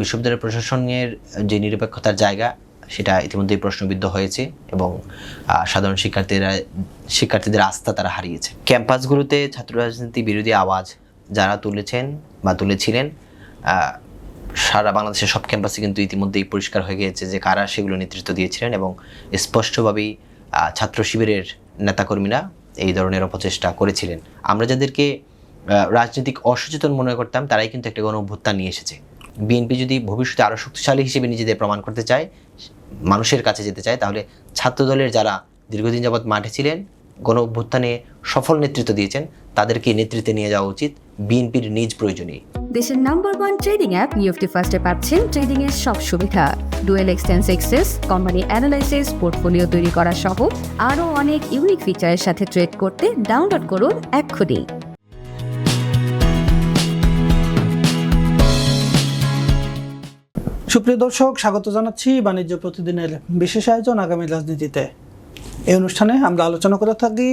বিশ্ববিদ্যালয় প্রশাসনের যে নিরপেক্ষতার জায়গা, সেটা ইতিমধ্যেই প্রশ্নবিদ্ধ হয়েছে এবং সাধারণ শিক্ষার্থীরা, শিক্ষার্থীদের আস্থা তারা হারিয়েছে। ক্যাম্পাসগুলোতে ছাত্র রাজনীতি বিরোধী আওয়াজ যারা তুলেছেন বা তুলেছিলেন সারা বাংলাদেশের সব ক্যাম্পাসে কিন্তু ইতিমধ্যেই পরিষ্কার হয়ে গিয়েছে যে কারা সেগুলো নেতৃত্ব দিয়েছিলেন এবং স্পষ্টভাবেই ছাত্র শিবিরের নেতাকর্মীরা এই ধরনের অপচেষ্টা করেছিলেন। আমরা যাদেরকে রাজনৈতিক অসচেতন মনে করতাম, তারাই কিন্তু একটা গণ অভ্যুত্থান নিয়ে এসেছে। বিএনপি যদি ভবিষ্যতে আরও শক্তিশালী হিসেবে নিজেদের প্রমাণ করতে চায়, মানুষের কাছে যেতে চায়, তাহলে ছাত্রদলের যারা দীর্ঘদিন যাবৎ মাঠে ছিলেন, গণ অভ্যুত্থানে সফল নেতৃত্ব দিয়েছেন, তাদেরকে নেতৃত্বে নিয়ে যাওয়া উচিত বিএনপির নিজ প্রয়োজনেই দেশের নাম্বার ওয়ান ট্রেডিং অ্যাপ নিউফটি ফার্স্টে পাচ্ছেন ট্রেডিং এর সব সুবিধা। ডুয়েল এক্সটেন্স এক্সেস কোম্পানি অ্যানালাইসিস পোর্টফোলিও তৈরি করা সহ আরও অনেক ইউনিক ফিচারের সাথে ট্রেড করতে ডাউনলোড করুন এক্ষুনি। সুপ্রিয় দর্শক, স্বাগত জানাচ্ছি বাণিজ্য প্রতিদিনের বিশেষ আয়োজন আগামী রাজনীতিতে। এই অনুষ্ঠানে আমরা আলোচনা করে থাকি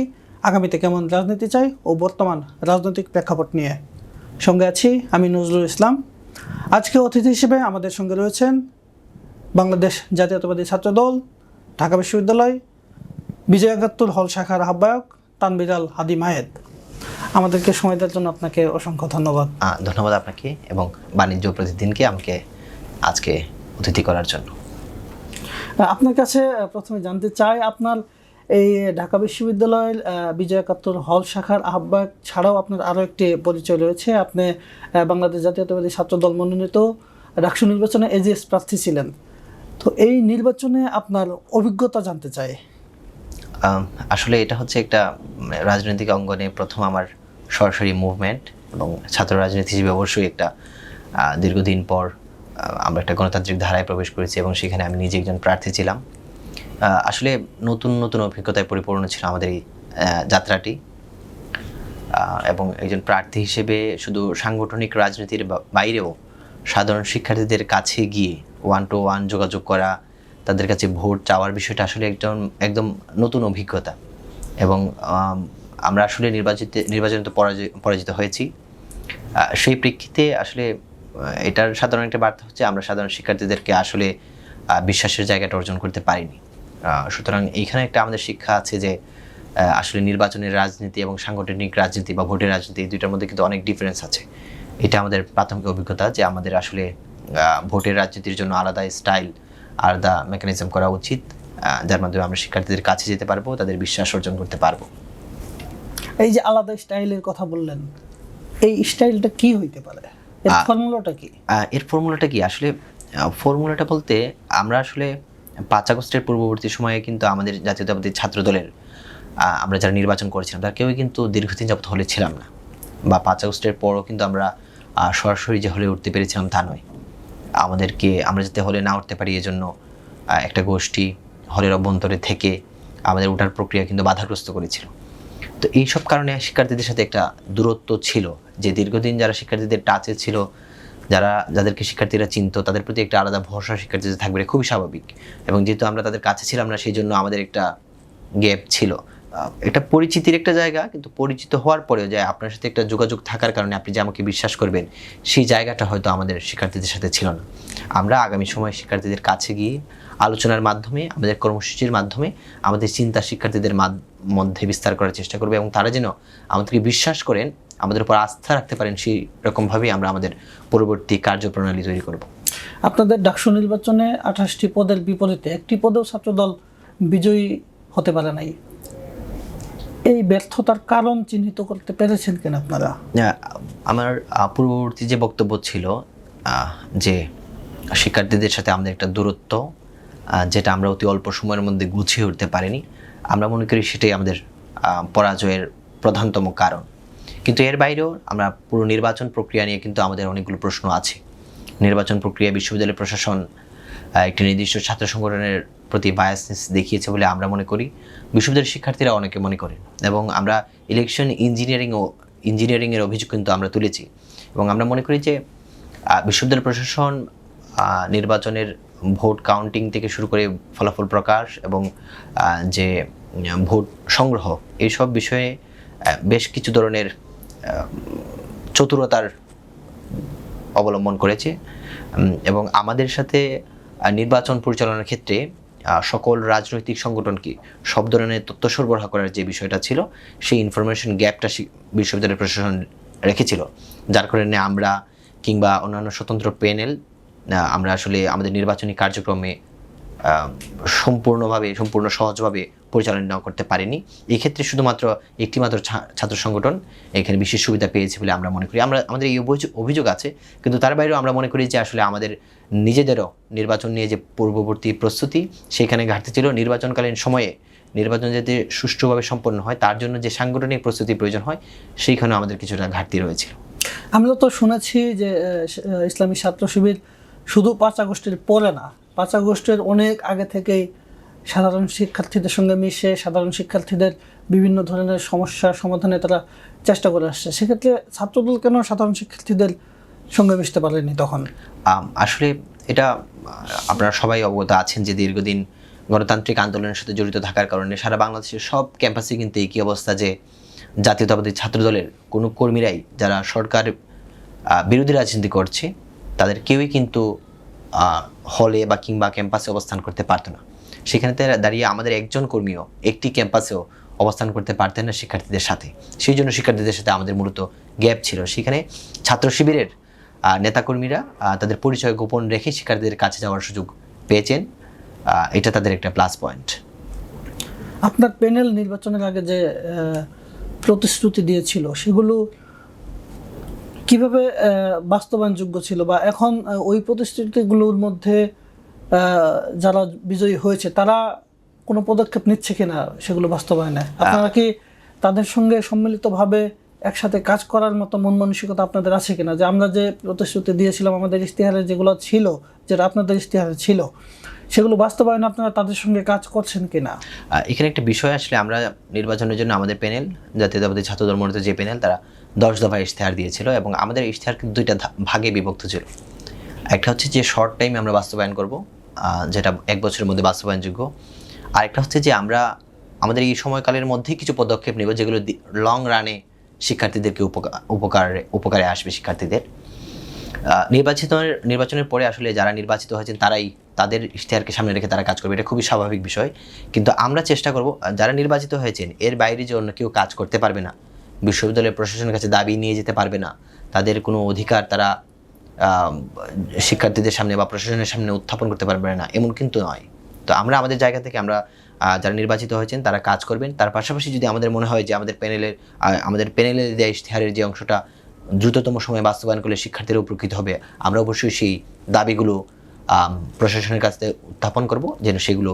আগামীতে কেমন রাজনীতি চাই ও বর্তমান রাজনৈতিক প্রেক্ষাপট নিয়ে। সঙ্গে আছি আমি নজরুল ইসলাম। আজকে অতিথি হিসেবে আমাদের সঙ্গে রয়েছেন বাংলাদেশ জাতীয়তাবাদী ছাত্রদল, ঢাকা বিশ্ববিদ্যালয় বিজয় একাত্তর হল শাখার আহ্বায়ক তানবিরাল হাদি মাহেদ আমাদেরকে সময় দেওয়ার জন্য আপনাকে অসংখ্য ধন্যবাদ। ধন্যবাদ আপনাকে এবং বাণিজ্য প্রতিদিনকে আমাকে আজকে অতিথি করার জন্য। আপনার কাছে প্রথমে জানতে চাই আপনার এই ঢাকা বিশ্ববিদ্যালয়ের বিজয় একাত্তর হল শাখার আহ্বায়ক ছাড়াও আপনার আরও একটি পরিচয় রয়েছে। আপনি বাংলাদেশ জাতীয়তাবাদী ছাত্র দল মনোনীত ডাকসু নির্বাচনে এজিএস প্রার্থী ছিলেন। তো এই নির্বাচনে আপনার অভিজ্ঞতা জানতে চাই। আসলে এটা হচ্ছে একটা রাজনৈতিক অঙ্গনে প্রথম আমার সরাসরি মুভমেন্ট এবং ছাত্র রাজনীতি হিসেবে অবশ্যই একটা দীর্ঘদিন পর আমরা একটা গণতান্ত্রিক ধারায় প্রবেশ করেছি এবং সেখানে আমি নিজে একজন প্রার্থী ছিলাম। আসলে নতুন নতুন অভিজ্ঞতায় পরিপূর্ণ ছিল আমাদের এই যাত্রাটি। এবং একজন প্রার্থী হিসেবে শুধু সাংগঠনিক রাজনীতির বাইরেও সাধারণ শিক্ষার্থীদের কাছে গিয়ে ওয়ান টু ওয়ান যোগাযোগ করা, তাদের কাছে ভোট চাওয়ার বিষয়টা আসলে একজন একদম নতুন অভিজ্ঞতা। এবং আমরা আসলে নির্বাচিত, নির্বাচনে তো পরাজয়, পরাজিত হয়েছি। সেই প্রেক্ষিতে আসলে এটার সাধারণ একটা বার্তা হচ্ছে আমরা সাধারণ শিক্ষার্থীদেরকে আসলে বিশ্বাসের জায়গাটা অর্জন করতে পারিনি। সুতরাং এইখানে একটা আমাদের শিক্ষা আছে যে আসলে নির্বাচনের রাজনীতি এবং সাংগঠনিক রাজনীতি বা ভোটের রাজনীতি এই দুইটার মধ্যে কিন্তু অনেক ডিফারেন্স আছে। এটা আমাদের প্রাথমিক অভিজ্ঞতা যে আমাদের আসলে ভোটের রাজনীতির জন্য আলাদা স্টাইল আলাদা মেকানিজম করা উচিত। যার মাধ্যমে আমরা শিক্ষার্থীদের কাছে যেতে পারব, তাদের বিশ্বাস অর্জন করতে পারব। এই যে আলাদা স্টাইলের কথা বললেন, এই স্টাইলটা কি হইতে পারে? এর ফর্মুলাটা কি? এর ফর্মুলাটা কি? আসলে ফর্মুলাটা বলতে আমরা আসলে পাঁচ আগস্টের পূর্ববর্তী সময়ে কিন্তু আমাদের জাতীয়তাবাদী ছাত্র দলের আমরা যারা নির্বাচন করেছিলাম তার কেউই কিন্তু দীর্ঘদিন যাবত হলে ছিলাম না। বা পাঁচ আগস্টের পরও কিন্তু আমরা সরাসরি যে হলে উঠতে পেরেছিলাম তা নয়। আমাদেরকে আমরা যাতে হলে না উঠতে পারি এজন্য একটা গোষ্ঠী হলের অভ্যন্তরে থেকে আমাদের ওঠার প্রক্রিয়া কিন্তু বাধাগ্রস্ত করেছিল। তো এইসব কারণে শিক্ষার্থীদের সাথে একটা দূরত্ব ছিল, যে দীর্ঘদিন যারা শিক্ষার্থীদের টাচে ছিল, যারা, যাদেরকে শিক্ষার্থীরা চিনতো, তাদের প্রতি একটা আলাদা ভরসা শিক্ষার্থীদের থাকবে খুবই স্বাভাবিক। এবং যেহেতু আমরা তাদের কাছে ছিলাম না, সেই জন্য আমাদের একটা গ্যাপ ছিল। এটা পরিচিতির একটা জায়গা, কিন্তু পরিচিত হওয়ার পরেও যে আপনার সাথে একটা যোগাযোগ থাকার কারণে আপনি যে আমাকে বিশ্বাস করবেন, সেই জায়গাটা হয়তো আমাদের শিক্ষার্থীদের সাথে ছিল না। আমরা আগামী সময়ে শিক্ষার্থীদের কাছে গিয়ে আলোচনার মাধ্যমে, আমাদের কর্মসূচির মাধ্যমে, আমাদের চিন্তা শিক্ষার্থীদের মধ্যে বিস্তার করার চেষ্টা করবে এবং তারা যেন আমাদেরকে বিশ্বাস করেন আমাদের উপর আস্থা রাখতে পারেন সেই রকমভাবেই আমরা আমাদের পরবর্তী কার্যপ্রণালী তৈরি করব। আপনাদের ডাকসু নির্বাচনে আঠাশটি পদের বিপরীতে একটি পদেও ছাত্রদল বিজয়ী হতে পারে নাই। এই ব্যর্থতার কারণ চিহ্নিত করতে পেরেছেন কেন আপনারা? আমার পূর্ববর্তী যে বক্তব্য ছিল যে শিক্ষার্থীদের সাথে আমাদের একটা দূরত্ব যেটা আমরা অতি অল্প সময়ের মধ্যে গুছিয়ে উঠতে পারিনি আমরা মনে করি সেটাই আমাদের পরাজয়ের প্রধানতম কারণ। কিন্তু এর বাইরেও আমরা পুরো নির্বাচন প্রক্রিয়া নিয়ে কিন্তু আমাদের অনেকগুলো প্রশ্ন আছে। নির্বাচন প্রক্রিয়া বিশ্ববিদ্যালয় প্রশাসন একটি নির্দিষ্ট ছাত্র সংগঠনের প্রতি বায়াসনেস দেখিয়েছে বলে আমরা মনে করি। বিশ্ববিদ্যালয়ের শিক্ষার্থীরা অনেকে মনে করেন। এবং আমরা ইলেকশন ইঞ্জিনিয়ারিং ও ইঞ্জিনিয়ারিংয়ের অভিযোগ কিন্তু আমরা তুলেছি। এবং আমরা মনে করি যে বিশ্ববিদ্যালয় প্রশাসন নির্বাচনের ভোট কাউন্টিং থেকে শুরু করে ফলাফল প্রকাশ এবং যে ভোট সংগ্রহ, এইসব বিষয়ে বেশ কিছু ধরনের চতুরতার অবলম্বন করেছে। এবং আমাদের সাথে নির্বাচন পরিচালনার ক্ষেত্রে সকল রাজনৈতিক সংগঠনকে সব ধরনের তথ্য সরবরাহ করার যে বিষয়টা ছিল, সেই ইনফরমেশন গ্যাপটা বিশ্ববিদ্যালয় প্রশাসন রেখেছিল। যার কারণে আমরা কিংবা অন্যান্য স্বতন্ত্র প্যানেল আমরা আসলে আমাদের নির্বাচনী কার্যক্রমে সম্পূর্ণভাবে, সম্পূর্ণ সহজভাবে পরিচালনা করতে পারেনি। এই ক্ষেত্রে শুধুমাত্র একটিমাত্র ছাত্র সংগঠন এখানে বিশেষ সুবিধা পেয়েছে বলে আমরা মনে করি। আমরা, আমাদের এই অভিযোগ আছে, কিন্তু তার বাইরেও আমরা মনে করি যে আসলে আমাদের নিজেদেরও নির্বাচন নিয়ে যে পূর্ববর্তী প্রস্তুতি, সেখানে ঘাটতি ছিল। নির্বাচনকালীন সময়ে নির্বাচন যাতে সুষ্ঠুভাবে সম্পন্ন হয়, তার জন্য যে সাংগঠনিক প্রস্তুতি প্রয়োজন হয়, সেইখানেও আমাদের কিছুটা ঘাটতি রয়েছিল আমরা তো শুনেছি যে ইসলামী ছাত্র শিবির শুধু পাঁচ আগস্টের পরে না, পাঁচ আগস্টের অনেক আগে থেকেই সাধারণ শিক্ষার্থীদের সঙ্গে মিশে সাধারণ শিক্ষার্থীদের বিভিন্ন ধরনের সমস্যার সমাধানে তারা চেষ্টা করে আসছে। সেক্ষেত্রে ছাত্রদল কেন সাধারণ শিক্ষার্থীদের সঙ্গে মিশতে পারেনি তখন? আসলে এটা, আপনারা সবাই অবগত আছেন যে দীর্ঘদিন গণতান্ত্রিক আন্দোলনের সাথে জড়িত থাকার কারণে সারা বাংলাদেশের সব ক্যাম্পাসে কিন্তু একই অবস্থা যে জাতীয়তাবাদী ছাত্রদলের কোনো কর্মীরাই যারা সরকার বিরোধী রাজনীতি করছে, তাদের কেউই কিন্তু হলে বা কিংবা ক্যাম্পাসে অবস্থান করতে পারতো না। সেখানে দাঁড়িয়ে আমাদের একজন কর্মীও একটি ক্যাম্পাসেও অবস্থান করতে পারতেন না শিক্ষার্থীদের সাথে। সেই জন্য শিক্ষার্থীদের সাথে আমাদের মূলত গ্যাপ ছিল। সেখানে ছাত্র শিবিরের নেতাকর্মীরা তাদের পরিচয় গোপন রেখে শিক্ষার্থীদের কাছে যাওয়ার সুযোগ পেয়েছেন। এটা তাদের একটা প্লাস পয়েন্ট আপনার প্যানেল নির্বাচনের আগে যে প্রতিশ্রুতি দিয়েছিল, সেগুলো কীভাবে বাস্তবায়নযোগ্য ছিল বা এখন ওই প্রতিশ্রুতিগুলোর মধ্যে যারা বিজয়ী হয়েছে তারা কোনো পদক্ষেপ নিচ্ছে কিনা সেগুলো বাস্তবায়নে আপনারা কি তাদের সঙ্গে সম্মিলিতভাবে একসাথে কাজ করার মতো মন মানসিকতা আপনাদের আছে কিনা? যে আমরা যে প্রতিশ্রুতি দিয়েছিলাম আমাদের ইশতেহারে যেগুলো ছিল যেটা আপনাদের ইশতেহারে ছিল সেগুলো বাস্তবায়নে আপনারা তাদের সঙ্গে কাজ করছেন কিনা? এখানে একটা বিষয় আসলে আমরা নির্বাচনের জন্য আমাদের প্যানেল জাতীয়তাবাদী ছাত্র ধর্মনিত যে প্যানেল তারা দশ দফা ইশতেহার দিয়েছিল এবং আমাদের ইশতেহার কিন্তু দুইটা ভাগে বিভক্ত ছিল। একটা হচ্ছে যে শর্ট টাইমে আমরা বাস্তবায়ন করব যেটা এক বছরের মধ্যে বাস্তবায়নযোগ্য। আরেকটা হচ্ছে যে আমরা, আমাদের এই সময়কালের মধ্যেই কিছু পদক্ষেপ নেব যেগুলো লং রানে শিক্ষার্থীদেরকে উপকার উপকারে উপকারে আসবে শিক্ষার্থীদের। নির্বাচিত নির্বাচনের পরে আসলে যারা নির্বাচিত হয়েছেন তারাই তাদের ইশতেহারকে সামনে রেখে তারা কাজ করবে। এটা খুবই স্বাভাবিক বিষয়। কিন্তু আমরা চেষ্টা করব, যারা নির্বাচিত হয়েছেন, এর বাইরে যে অন্য কেউ কাজ করতে পারবে না, বিশ্ববিদ্যালয়ের প্রশাসনের কাছে দাবি নিয়ে যেতে পারবে না, তাদের কোনো অধিকার তারা শিক্ষার্থীদের সামনে বা প্রশাসনের সামনে উত্থাপন করতে পারবে না, এমন কিন্তু নয়। তো আমরা আমাদের জায়গা থেকে আমরা যারা নির্বাচিত হয়েছেন তারা কাজ করবেন। তার পাশাপাশি যদি আমাদের মনে হয় যে আমাদের প্যানেলের আমাদের প্যানেলের দেওয়া ইশতেহারের যে অংশটা দ্রুততম সময়ে বাস্তবায়ন করলে শিক্ষার্থীরা উপকৃত হবে, আমরা অবশ্যই সেই দাবিগুলো প্রশাসনের কাছে উত্থাপন করব যেন সেগুলো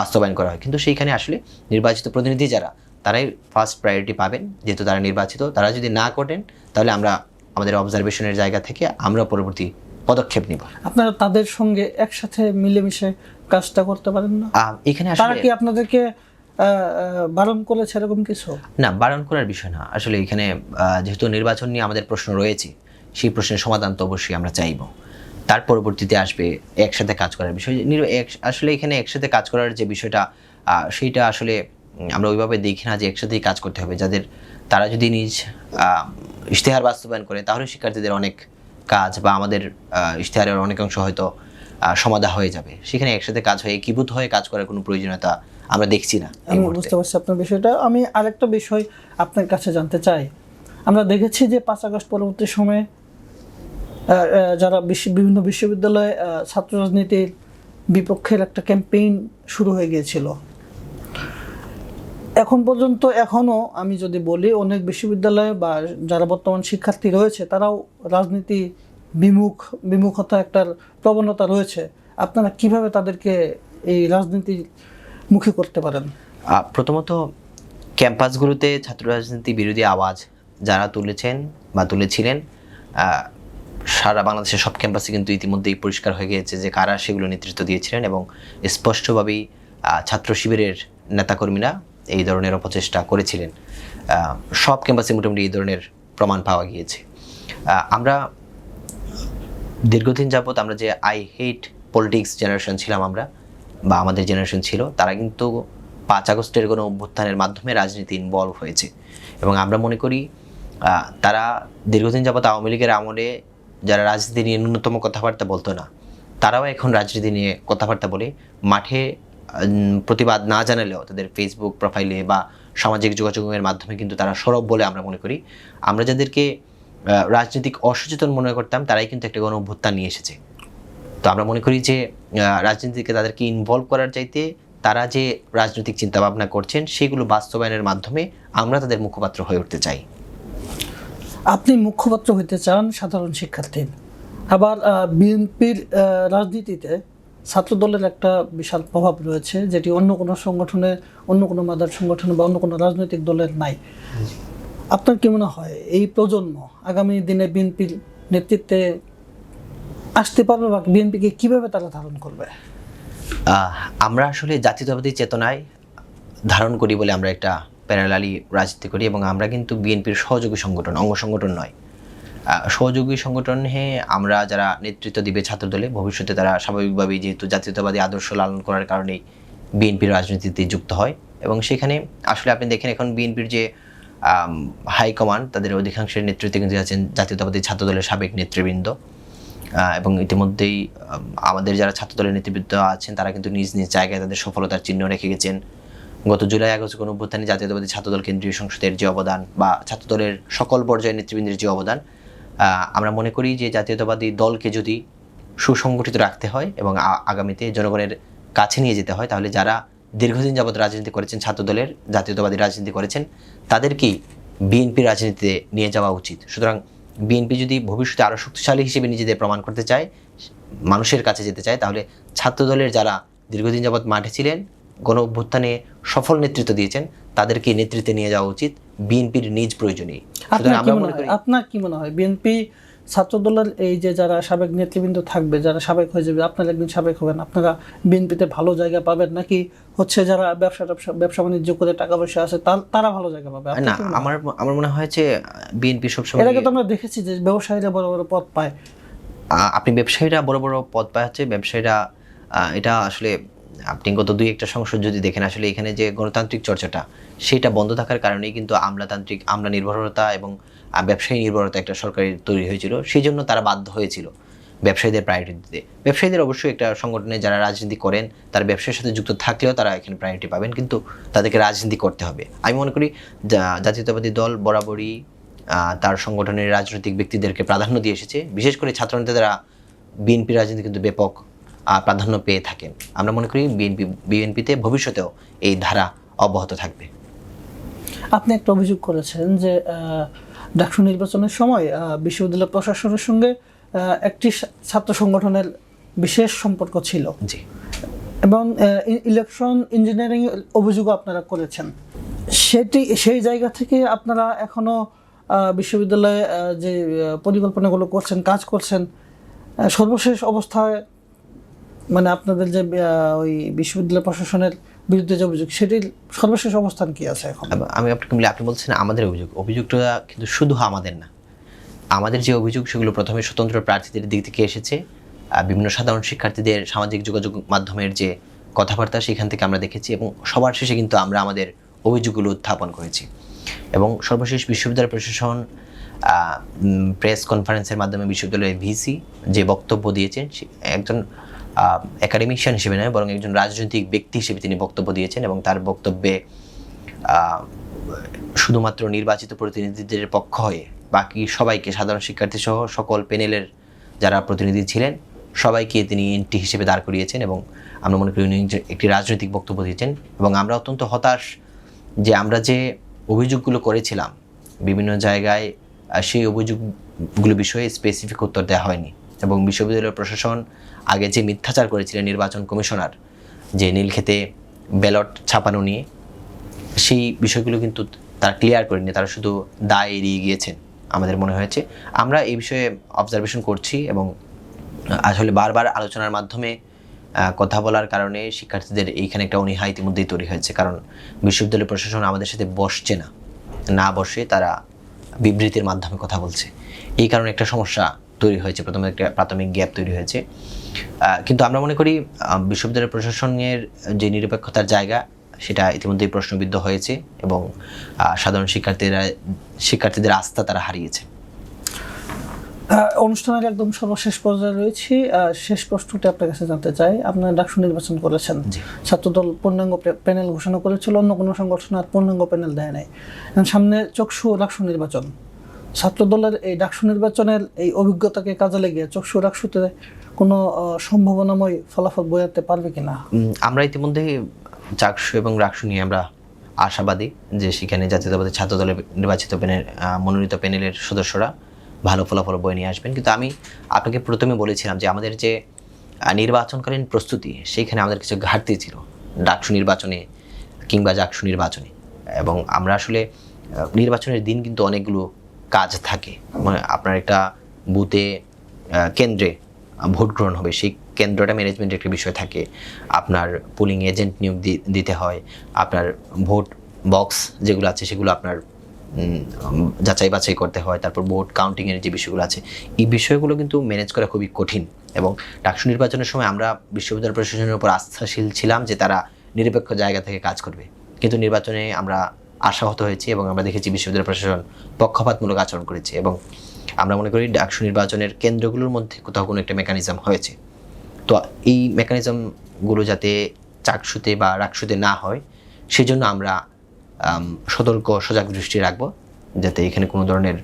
বাস্তবায়ন করা হয়। কিন্তু সেইখানে আসলে নির্বাচিত প্রতিনিধি যারা, তারাই ফার্স্ট প্রায়োরিটি পাবেন। যেহেতু তারা নির্বাচিত, তারা যদি না করেন তাহলে আমরা আমাদের অবজারভেশনের জায়গা থেকে আমরা পরবর্তী পদক্ষেপ নিব। আপনারা তাদের সঙ্গে একসাথে মিলেমিশে কাজটা করতে পারেন না? এখানে তারা কি আপনাদেরকে বারণ করেছে এরকম কিছু? না বারণ করার বিষয় না। আসলে এখানে যেহেতু নির্বাচন নিয়ে আমাদের প্রশ্ন রয়েছে সেই প্রশ্নের সমাধান তো অবশ্যই আমরা চাইব। তার পরবর্তীতে আসবে একসাথে কাজ করার বিষয়। আসলে এখানে একসাথে কাজ করার যে বিষয়টা সেইটা আসলে আমরা ওইভাবে দেখি না যে একসাথেই কাজ করতে হবে। যাদের তারা যদি নিজ ইশতেহার বাস্তবায়ন করে তাহলে শিক্ষার্থীদের অনেক কাজ বা আমাদের ইশতেহারের অনেক অংশ হয়তো সমাধা হয়ে যাবে। সেখানে একসাথে কাজ হয়ে একীভূত হয়ে কাজ করার কোনো প্রয়োজনীয়তা আমরা দেখছি না আমি বুঝতে পারছি আপনার বিষয়টা। আমি আরেকটা বিষয় আপনার কাছে জানতে চাই। আমরা দেখেছি যে পাঁচ আগস্ট পরবর্তী সময়ে যারা বিশ্ব- বিভিন্ন বিশ্ববিদ্যালয়ে ছাত্র রাজনীতির বিপক্ষের একটা ক্যাম্পেইন শুরু হয়ে গিয়েছিল। এখন পর্যন্ত এখনও আমি যদি বলি, অনেক বিশ্ববিদ্যালয়ে বা যারা বর্তমান শিক্ষার্থী রয়েছে, তারাও রাজনীতি বিমুখ, বিমুখতা একটা প্রবণতা রয়েছে। আপনারা কীভাবে তাদেরকে এই রাজনীতি মুখী করতে পারেন? প্রথমত ক্যাম্পাসগুলোতে ছাত্র রাজনীতি বিরোধী আওয়াজ যারা তুলেছেন বা তুলেছিলেন সারা বাংলাদেশের সব ক্যাম্পাসে কিন্তু ইতিমধ্যেই পরিষ্কার হয়ে গিয়েছে যে কারা সেগুলো নেতৃত্ব দিয়েছিলেন এবং স্পষ্টভাবেই ছাত্র শিবিরের নেতাকর্মীরা এই ধরনের অপচেষ্টা করেছিলেন। সব ক্যাম্পাসে মোটামুটি এই ধরনের প্রমাণ পাওয়া গিয়েছে। আমরা দীর্ঘদিন যাবৎ আমরা যে আই হেট পলিটিক্স জেনারেশন ছিলাম আমরা, বা আমাদের জেনারেশন ছিল, তারা কিন্তু পাঁচ আগস্টের কোনো অভ্যুত্থানের মাধ্যমে রাজনীতি ইনভলভ হয়েছে। এবং আমরা মনে করি তারা দীর্ঘদিন যাবৎ আওয়ামী লীগের আমলে যারা রাজনীতি নিয়ে ন্যূনতম কথাবার্তা বলতো না, তারাও এখন রাজনীতি নিয়ে কথাবার্তা বলে মাঠে প্রতিবাদ না জানালেও তাদের ফেসবুক প্রোফাইলে বা সামাজিক যোগাযোগের মাধ্যমে কিন্তু তারা সরব বলে আমরা মনে করি। আমরা যাদেরকে রাজনৈতিক অসচেতন মনে করতাম, তারাই কিন্তু একটা গণ অভ্যুত্থান নিয়ে এসেছে। তো আমরা মনে করি যে রাজনীতিকে তাদেরকে ইনভলভ করার চাইতে তারা যে রাজনৈতিক চিন্তা ভাবনা করছেন, সেগুলো বাস্তবায়নের মাধ্যমে আমরা তাদের মুখপাত্র হয়ে উঠতে চাই। আপনি মুখপাত্র হইতে চান সাধারণ শিক্ষার্থীর। আবার বিএনপির রাজনীতিতে ছাত্রদলের একটা বিশাল প্রভাব রয়েছে, যেটি অন্য কোনো সংগঠনে, অন্য কোনো মাদার সংগঠনে বা অন্য কোনো রাজনৈতিক দলের নাই। আপনার কি মনে হয়, এই প্রজন্ম আগামী দিনে বিএনপির নেতৃত্বে আসতে পারবে বা বিএনপিকে কীভাবে তারা ধারণ করবে? আমরা আসলে জাতীয়তাবাদী চেতনায় ধারণ করি বলে আমরা একটা প্যারালালি রাজনীতি করি এবং আমরা কিন্তু বিএনপির সহযোগী সংগঠন, অঙ্গ সংগঠন নয়। সহযোগী সংগঠনে আমরা যারা নেতৃত্ব দিবে ছাত্রদলে, ভবিষ্যতে তারা স্বাভাবিকভাবেই যেহেতু জাতীয়তাবাদী আদর্শ লালন করার কারণেই বিএনপির রাজনীতিতে যুক্ত হয় এবং সেখানে আসলে আপনি দেখেন এখন বিএনপির যে হাইকমান্ড তাদের অধিকাংশের নেতৃত্বে কিন্তু আছেন জাতীয়তাবাদী ছাত্রদলের সাবেক নেতৃবৃন্দ। এবং ইতিমধ্যেই আমাদের যারা ছাত্রদলের নেতৃবৃন্দ আছেন, তারা কিন্তু নিজ নিজ জায়গায় তাদের সফলতার চিহ্ন রেখে গেছেন। গত জুলাই আগস্ট কোন অভ্যুত্থানে জাতীয়তাবাদী ছাত্রদল কেন্দ্রীয় সংসদের যে অবদান বা ছাত্রদলের সকল পর্যায়ের নেতৃবৃন্দের যে অবদান আমরা মনে করি যে জাতীয়তাবাদী দলকে যদি সুসংগঠিত রাখতে হয় এবং আগামীতে জনগণের কাছে নিয়ে যেতে হয়, তাহলে যারা দীর্ঘদিন যাবৎ রাজনীতি করেছেন ছাত্র দলের জাতীয়তাবাদী রাজনীতি করেছেন, তাদেরকেই বিএনপি রাজনীতিতে নিয়ে যাওয়া উচিত। সুতরাং বিএনপি যদি ভবিষ্যতে আরও শক্তিশালী হিসেবে নিজেদের প্রমাণ করতে চায়, মানুষের কাছে যেতে চায়, তাহলে ছাত্রদলের যারা দীর্ঘদিন যাবত মাঠে ছিলেন গণ অভ্যুত্থানে সফল নেতৃত্ব দিয়েছেন তাদেরকে নেতৃত্বে নিয়ে যাওয়া উচিত। বিএনপির নিজ প্রয়োজনেই আপনার কি মনে হয়? বিএনপি ছাত্রদলের এই যে যারা সাবেক নেতৃবৃন্দ থাকবে যারা সাবেক হয়ে যাবে আপনারা একদিন সাবেক হবেন। আপনারা বিএনপিতে ভালো জায়গা পাবেন নাকি হচ্ছে যারা ব্যবসা ব্যবসা ব্যবসা বাণিজ্য করে টাকা পয়সা আছে তার- ভালো জায়গা পাবে? না? আমার আমার মনে হয় যে বিএনপি সবসময় এর আগে তো আমরা দেখেছি যে ব্যবসায়ীরা বড় বড় পদ পায়। আহ, আপনি ব্যবসায়ীরা বড় বড় পদ পাচ্ছে ব্যবসায়ীরা আহ, এটা আসলে আপনি গত দুই একটা সংসদ যদি দেখেন, আসলে এখানে যে গণতান্ত্রিক চর্চাটা, সেটা বন্ধ থাকার কারণেই কিন্তু আমলাতান্ত্রিক, আমলা নির্ভরতা এবং ব্যবসায়ী নির্ভরতা একটা সরকারি তৈরি হয়েছিল। সেই জন্য তারা বাধ্য হয়েছিল ব্যবসায়ীদের প্রায়োরিটি দিতে। ব্যবসায়ীদের অবশ্যই একটা সংগঠনে যারা রাজনীতি করেন, তারা ব্যবসার সাথে যুক্ত থাকলেও তারা এখানে প্রায়োরিটি পাবেন। কিন্তু তাদেরকে রাজনীতি করতে হবে। আমি মনে করি জাতীয়তাবাদী দল বরাবরই তার সংগঠনের রাজনৈতিক ব্যক্তিদেরকে প্রাধান্য দিয়ে এসেছে। বিশেষ করে ছাত্রনেতারা বিএনপি রাজনীতি কিন্তু ব্যাপক প্রাধান্য পেয়ে থাকেন। আমরা মনে করি বিএনপি বিএনপিতে ভবিষ্যতেও এই ধারা অব্যাহত থাকবে। আপনি একটা অভিযোগ করেছেন যে ডাকসু নির্বাচনের সময় বিশ্ববিদ্যালয় প্রশাসনের সঙ্গে একটি ছাত্র সংগঠনের বিশেষ সম্পর্ক ছিল। জি। এবং ইলেকশন ইঞ্জিনিয়ারিং অভিযোগও আপনারা করেছেন। সেটি সেই জায়গা থেকে আপনারা এখনও আহ, বিশ্ববিদ্যালয়ে যে পরিকল্পনাগুলো করছেন কাজ করছেন সর্বশেষ অবস্থায় মানে আপনাদের যে ওই বিশ্ববিদ্যালয় প্রশাসনের বিরুদ্ধে যে অভিযোগ, সেটির সর্বশেষ অবস্থান কি আছে এখন? আমি আপনাকে বলি, আপনি বলছেন আমাদের অভিযোগ। অভিযোগটা কিন্তু শুধু আমাদের না। আমাদের যে অভিযোগ, সেগুলো প্রথমে স্বতন্ত্র প্রার্থীদের দিক থেকে এসেছে। বিভিন্ন সাধারণ শিক্ষার্থীদের সামাজিক যোগাযোগ মাধ্যমের যে কথাবার্তা, সেখান থেকে আমরা দেখেছি এবং সবার শেষে কিন্তু আমরা আমাদের অভিযোগগুলো উত্থাপন করেছি। এবং সর্বশেষ বিশ্ববিদ্যালয় প্রশাসন প্রেস কনফারেন্সের মাধ্যমে বিশ্ববিদ্যালয়ের ভিসি যে বক্তব্য দিয়েছেন একজন একাডেমিশিয়ান হিসেবে নয়, বরং একজন রাজনৈতিক ব্যক্তি হিসেবে তিনি বক্তব্য দিয়েছেন এবং তার বক্তব্যে শুধুমাত্র নির্বাচিত প্রতিনিধিদের পক্ষ হয়ে, বাকি সবাইকে সাধারণ শিক্ষার্থী সহ সকল প্যানেলের যারা প্রতিনিধি ছিলেন, সবাইকে তিনি এন্টি হিসেবে দাঁড় করিয়েছেন এবং আমরা মনে করি উনি একটি রাজনৈতিক বক্তব্য দিয়েছেন এবং আমরা অত্যন্ত হতাশ যে আমরা যে অভিযোগগুলো করেছিলাম, বিভিন্ন জায়গায় সেই অভিযোগগুলো বিষয়ে স্পেসিফিক উত্তর দেওয়া হয়নি এবং বিশ্ববিদ্যালয় প্রশাসন আগে যে মিথ্যাচার করেছিলেন নির্বাচন কমিশনার, যে নীলক্ষেতে ব্যালট ছাপানো নিয়ে, সেই বিষয়গুলো কিন্তু তারা ক্লিয়ার করেনি তারা শুধু দায় এড়িয়ে গিয়েছেন, আমাদের মনে হয়েছে। আমরা এই বিষয়ে অবজারভেশন করছি এবং আসলে বারবার আলোচনার মাধ্যমে কথা বলার কারণে শিক্ষার্থীদের এইখানে একটা অনীহা ইতিমধ্যেই তৈরি হয়েছে। কারণ বিশ্ববিদ্যালয় প্রশাসন আমাদের সাথে বসছে না। না বসে তারা বিবৃতির মাধ্যমে কথা বলছে। এই কারণে একটা সমস্যা তৈরি হয়েছে। প্রথমে একটা প্রাথমিক গ্যাপ তৈরি হয়েছে। কিন্তু আমরা মনে করি বিশ্ববিদ্যালয় প্রশাসনের যে নিরপেক্ষতার জায়গা সেটা ইতিমধ্যেই প্রশ্নবিদ্ধ হয়েছে এবং সাধারণ শিক্ষার্থীরা শিক্ষার্থীদের আস্থা তারা হারিয়েছে। অনুষ্ঠানের একদম সর্বশেষ পর্যায়ে রয়েছি। শেষ প্রশ্নটি আপনার কাছে জানতে চাই। আপনার ডাকসু নির্বাচন করেছেন। ছাত্রদল পূর্ণাঙ্গ প্যানেল ঘোষণা করেছিল অন্য কোনো সংগঠন আর পূর্ণাঙ্গ প্যানেল দেয় নাই। সামনে চক্ষু ডাকসু নির্বাচন। ছাত্রদলের এই ডাকসু নির্বাচনের এই অভিজ্ঞতাকে কাজে লেগে চক্ষু ডাকসুতে কোনো সম্ভাবনাময় ফলাফল বোঝাতে পারবে কিনা? আমরা ইতিমধ্যে চাকসু এবং রাকসু নিয়ে আমরা আশাবাদী যে সেখানে জাতীয়তাবাদী ছাত্র দলের নির্বাচিত প্যানেল মনোনীত প্যানেলের সদস্যরা ভালো ফলাফল বয়ে নিয়ে আসবেন। কিন্তু আমি আপনাকে প্রথমে বলেছিলাম যে আমাদের যে নির্বাচনকালীন প্রস্তুতি সেইখানে আমাদের কিছু ঘাটতি ছিল ডাকসু নির্বাচনে কিংবা জাকসু নির্বাচনে। এবং আমরা আসলে নির্বাচনের দিন কিন্তু অনেকগুলো কাজ থাকে। মানে আপনার একটা বুথে কেন্দ্রে ভোট গ্রহণ হবে, সেই কেন্দ্রটা ম্যানেজমেন্টের একটা বিষয় থাকে। আপনার পুলিং এজেন্ট নিয়োগ দিতে হয়, আপনার ভোট বক্স যেগুলো আছে সেগুলো আপনার যাচাই বাছাই করতে হয়, তারপর ভোট কাউন্টিংয়ের যে বিষয়গুলো আছে, এই বিষয়গুলো কিন্তু ম্যানেজ করা খুবই কঠিন। এবং ডাকসু নির্বাচনের সময় আমরা বিশ্ববিদ্যালয় প্রশাসনের উপর আস্থাশীল ছিলাম যে তারা নিরপেক্ষ জায়গা থেকে কাজ করবে। কিন্তু নির্বাচনে আমরা আশাহত হয়েছি এবং আমরা দেখেছি বিশ্ববিদ্যালয় প্রশাসন পক্ষপাতমূলক আচরণ করেছে এবং আমরা মনে করি ডাকসু নির্বাচনের কেন্দ্রগুলোর মধ্যে কোথাও কোনো একটা মেকানিজম হয়েছে। তো এই মেকানিজমগুলো যাতে চাকসুতে বা রাকসুতে না হয়, সেজন্য আমরা সতর্ক, সজাগ দৃষ্টি রাখব, যাতে এখানে কোনো ধরনের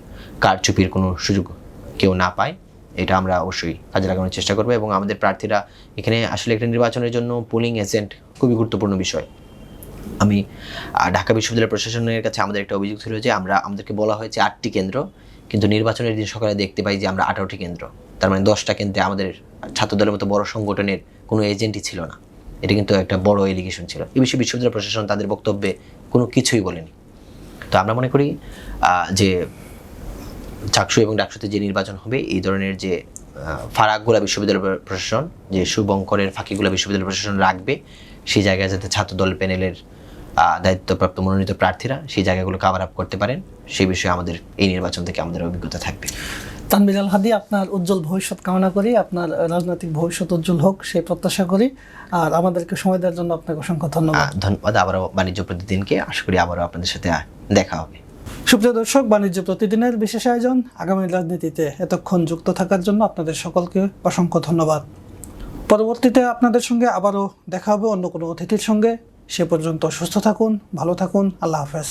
কারচুপির কোনো সুযোগ কেউ না পায়। এটা আমরা অবশ্যই কাজে লাগানোর চেষ্টা করব এবং আমাদের প্রার্থীরা এখানে আসলে একটা নির্বাচনের জন্য পোলিং এজেন্ট খুবই গুরুত্বপূর্ণ বিষয়। আমি ঢাকা বিশ্ববিদ্যালয় প্রশাসনের কাছে আমাদের একটা অভিযোগ ছিল যে আমরা, আমাদেরকে বলা হয়েছে আটটি কেন্দ্র, কিন্তু নির্বাচনের দিন সকালে দেখতে পাই যে আমরা আঠারোটি কেন্দ্র। তার মানে দশটা কেন্দ্রে আমাদের ছাত্রদলের মতো বড় সংগঠনের কোনো এজেন্টই ছিল না। এটা কিন্তু একটা বড় এলিগেশন ছিল। এই বিষয়ে বিশ্ববিদ্যালয় প্রশাসন তাদের বক্তব্যে কোনো কিছুই বলেনি। তো আমরা মনে করি যে চাকসু এবং ডাকসুতে যে নির্বাচন হবে, এই ধরনের যে ফারাকগুলা বিশ্ববিদ্যালয় প্রশাসন, যে শুভঙ্করের ফাঁকিগুলা বিশ্ববিদ্যালয় প্রশাসন রাখবে, সেই জায়গায় যাতে ছাত্রদল প্যানেলের দায়িত্বপ্রাপ্ত মনোনীত প্রার্থীরা সেই জায়গাগুলো কাভার আপ করতে পারেন। সেই বিষয়ে আমাদের এই নির্বাচন থেকে আমাদের অভিজ্ঞতা থাকবে। তানবির আল হাদি আপনার উজ্জ্বল ভবিষ্যৎ কামনা করি আপনার রাজনৈতিক ভবিষ্যৎ উজ্জ্বল হোক সেই প্রত্যাশা করি। আর আমাদেরকে সময় দেওয়ার জন্য আপনাকে অসংখ্য ধন্যবাদ। ধন্যবাদ। আবারও বাণিজ্য প্রতিদিনকে আশা করি আবারও আপনাদের সাথে দেখা হবে। সুপ্রিয় দর্শক বাণিজ্য প্রতিদিনের বিশেষ আয়োজন আগামী রাজনীতিতে এতক্ষণ যুক্ত থাকার জন্য আপনাদের সকলকে অসংখ্য ধন্যবাদ। পরবর্তীতে আপনাদের সঙ্গে আবারও দেখা হবে অন্য কোনো অতিথির সঙ্গে। সে পর্যন্ত সুস্থ থাকুন ভালো থাকুন আল্লাহ হাফেজ।